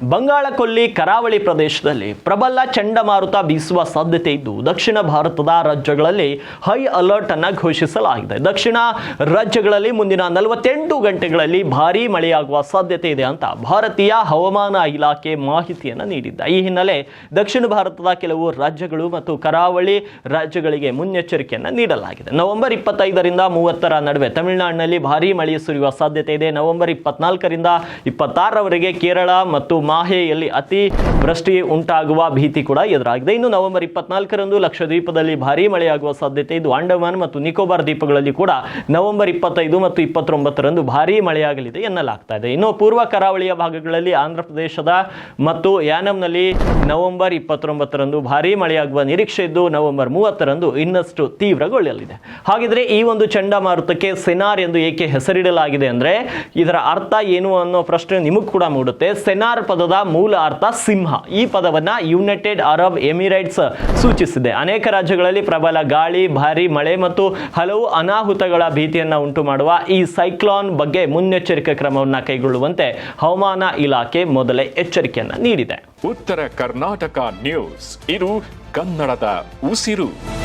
ಬಂಗಾಳ ಕೊಲ್ಲಿ ಕರಾವಳಿ ಪ್ರದೇಶದಲ್ಲಿ ಪ್ರಬಲ ಚಂಡಮಾರುತ ಬೀಸುವ ಸಾಧ್ಯತೆ ಇದ್ದು, ದಕ್ಷಿಣ ಭಾರತದ ರಾಜ್ಯಗಳಲ್ಲಿ ಹೈ ಅಲರ್ಟ್ ಅನ್ನು ಘೋಷಿಸಲಾಗಿದೆ. ದಕ್ಷಿಣ ರಾಜ್ಯಗಳಲ್ಲಿ ಮುಂದಿನ ನಲವತ್ತೆಂಟು ಗಂಟೆಗಳಲ್ಲಿ ಭಾರೀ ಮಳೆಯಾಗುವ ಸಾಧ್ಯತೆ ಇದೆ ಅಂತ ಭಾರತೀಯ ಹವಾಮಾನ ಇಲಾಖೆ ಮಾಹಿತಿಯನ್ನು ನೀಡಿದ್ದ ಈ ಹಿನ್ನೆಲೆ ದಕ್ಷಿಣ ಭಾರತದ ಕೆಲವು ರಾಜ್ಯಗಳು ಮತ್ತು ಕರಾವಳಿ ರಾಜ್ಯಗಳಿಗೆ ಮುನ್ನೆಚ್ಚರಿಕೆಯನ್ನು ನೀಡಲಾಗಿದೆ. ನವೆಂಬರ್ ಇಪ್ಪತ್ತೈದರಿಂದ ಮೂವತ್ತರ ನಡುವೆ ತಮಿಳುನಾಡಿನಲ್ಲಿ ಭಾರೀ ಮಳೆ ಸುರಿಯುವ ಸಾಧ್ಯತೆ ಇದೆ. ನವೆಂಬರ್ ಇಪ್ಪತ್ನಾಲ್ಕರಿಂದ ಇಪ್ಪತ್ತಾರರವರೆಗೆ ಕೇರಳ ಮತ್ತು ಮಾಹೆಯಲ್ಲಿ ಅತಿ ವೃಷ್ಟಿ ಉಂಟಾಗುವ ಭೀತಿ ಕೂಡ ಎದುರಾಗಿದೆ. ಇನ್ನು ನವೆಂಬರ್ ಇಪ್ಪತ್ನಾಲ್ಕರಂದು ಲಕ್ಷದ್ವೀಪದಲ್ಲಿ ಭಾರೀ ಮಳೆಯಾಗುವ ಸಾಧ್ಯತೆ ಇದ್ದು ಅಂಡಮಾನ್ ಮತ್ತು ನಿಕೋಬಾರ್ ದ್ವೀಪಗಳಲ್ಲಿ ಕೂಡ ನವೆಂಬರ್ ಇಪ್ಪತ್ತೈದು ಮತ್ತು ಇಪ್ಪತ್ತೊಂಬತ್ತರಂದು ಭಾರೀ ಮಳೆಯಾಗಲಿದೆ ಎನ್ನಲಾಗ್ತಾ ಇದೆ. ಇನ್ನು ಪೂರ್ವ ಕರಾವಳಿಯ ಭಾಗಗಳಲ್ಲಿ ಆಂಧ್ರ ಪ್ರದೇಶದ ಮತ್ತು ಯಾನಂನಲ್ಲಿ ನವೆಂಬರ್ ಇಪ್ಪತ್ತೊಂಬತ್ತರಂದು ಭಾರೀ ಮಳೆಯಾಗುವ ನಿರೀಕ್ಷೆ ಇದ್ದು, ನವೆಂಬರ್ ಮೂವತ್ತರಂದು ಇನ್ನಷ್ಟು ತೀವ್ರಗೊಳ್ಳಲಿದೆ. ಹಾಗಿದ್ರೆ ಈ ಒಂದು ಚಂಡಮಾರುತಕ್ಕೆ ಸೆನಾರ್ ಎಂದು ಏಕೆ ಹೆಸರಿಡಲಾಗಿದೆ ಅಂದ್ರೆ, ಇದರ ಅರ್ಥ ಏನು ಅನ್ನೋ ಪ್ರಶ್ನೆ ನಿಮಗೂ ಕೂಡ ಮೂಡುತ್ತೆ. ಸೆನಾರ್ ಪದದ ಮೂಲ ಅರ್ಥ ಸಿಂಹ. ಈ ಪದವನ್ನ ಯುನೈಟೆಡ್ ಅರಬ್ ಎಮಿರೇಟ್ಸ್ ಸೂಚಿಸಿದೆ. ಅನೇಕ ರಾಜ್ಯಗಳಲ್ಲಿ ಪ್ರಬಲ ಗಾಳಿ, ಭಾರಿ ಮಳೆ ಮತ್ತು ಹಲವು ಅನಾಹುತಗಳ ಭೀತಿಯನ್ನು ಉಂಟು ಮಾಡುವ ಈ ಸೈಕ್ಲಾನ್ ಬಗ್ಗೆ ಮುನ್ನೆಚ್ಚರಿಕೆ ಕ್ರಮವನ್ನು ಕೈಗೊಳ್ಳುವಂತೆ ಹವಾಮಾನ ಇಲಾಖೆ ಮೊದಲೇ ಎಚ್ಚರಿಕೆಯನ್ನು ನೀಡಿದೆ. ಉತ್ತರ ಕರ್ನಾಟಕ ನ್ಯೂಸ್. ಇದು ಕನ್ನಡದ ಉಸಿರು.